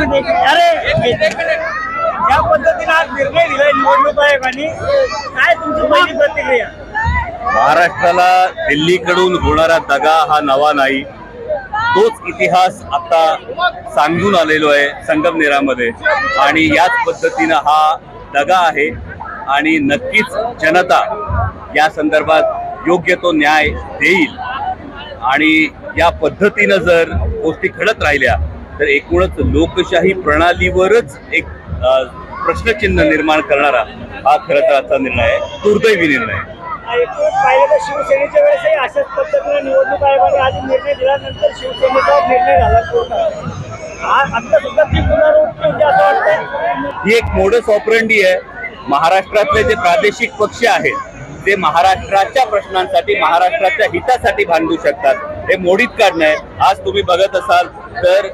अरे ज्या पद्धतीने आज निर्णय दिलाय निवडणूक आयोगाने. काय तुमची पहिली प्रतिक्रिया? महाराष्ट्राला दिल्लीकडून होणारा दगा हा नवा नाही. तोच इतिहास आता सांगून आलेलो आहे संगमनेरामध्ये. आणि याच पद्धतीनं हा दगा आहे. आणि नक्कीच जनता या संदर्भात योग्य तो न्याय देईल. आणि या पद्धतीनं जर गोष्टी घडत राहिल्या तर एकूणच लोकशाही प्रणालीवरच एक प्रश्नचिन्ह निर्माण करणारा हा खरं तर आजचा निर्णय आहे. दुर्दैवी निर्णय आहे. एकूण पाहिलं तर शिवसेनेच्या वेळेसही अशाच पद्धतीने निवडणूक आयोगाने आधी निर्णय दिल्यानंतर शिवसेनेचा निर्णय झाला पूर्ण. आ- आता सुद्धा ती पुनरावृत्ती होती असं वाटतंय. ही एक मोडस ऑपरंडी आहे. महाराष्ट्रातले जे प्रादेशिक पक्ष आहेत ते महाराष्ट्राच्या प्रश्नांसाठी महाराष्ट्राच्या हितासाठी भांडू शकतात. हे मोडीत काढणं आहे आज तुम्ही बघत असाल तर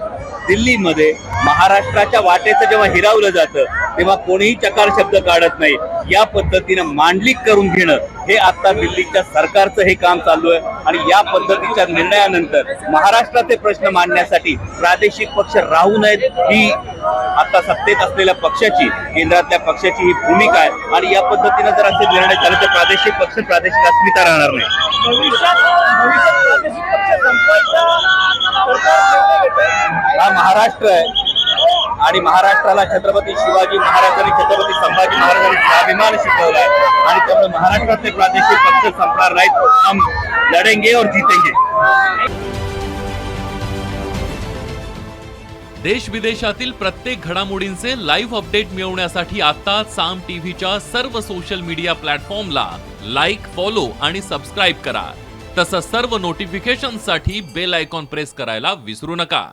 दिल्लीमध्ये महाराष्ट्राच्या वाटेचं जेव्हा हिरावलं जातं तेव्हा कोणीही चकार शब्द काढत नाही. या पद्धतीनं मांडलिक करून घेणं हे आता दिल्लीच्या सरकारचं हे काम चालू आहे. आणि या पद्धतीच्या निर्णयानंतर महाराष्ट्राचे प्रश्न मांडण्यासाठी प्रादेशिक पक्ष राहू नयेत ही आता सत्तेत असलेल्या पक्षाची केंद्रातल्या पक्षाची ही भूमिका आहे. आणि या पद्धतीनं जर असे निर्णय झाले तर प्रादेशिक पक्ष प्रादेशिक अस्मिता राहणार नाही. महाराष्ट्र आहे. आणि महाराष्ट्राला छत्रपती शिवाजी महाराजांनी छत्रपती संभाजी महाराजांनी स्वाभिमान शिकवला आहे. आणि त्यामुळे महाराष्ट्रातले प्रादेशिक पक्ष संपणार नाहीत. हम लढेंगे और जीतेंगे. देश विदेशातील प्रत्येक घडामोडींचे लाईव्ह अपडेट मिळवण्यासाठी आता साम टीव्हीच्या सर्व सोशल मीडिया प्लॅटफॉर्मला लाईक फॉलो आणि सबस्क्राईब करा. तसंच सर्व नोटिफिकेशनसाठी बेल आयकॉन प्रेस करायला विसरू नका.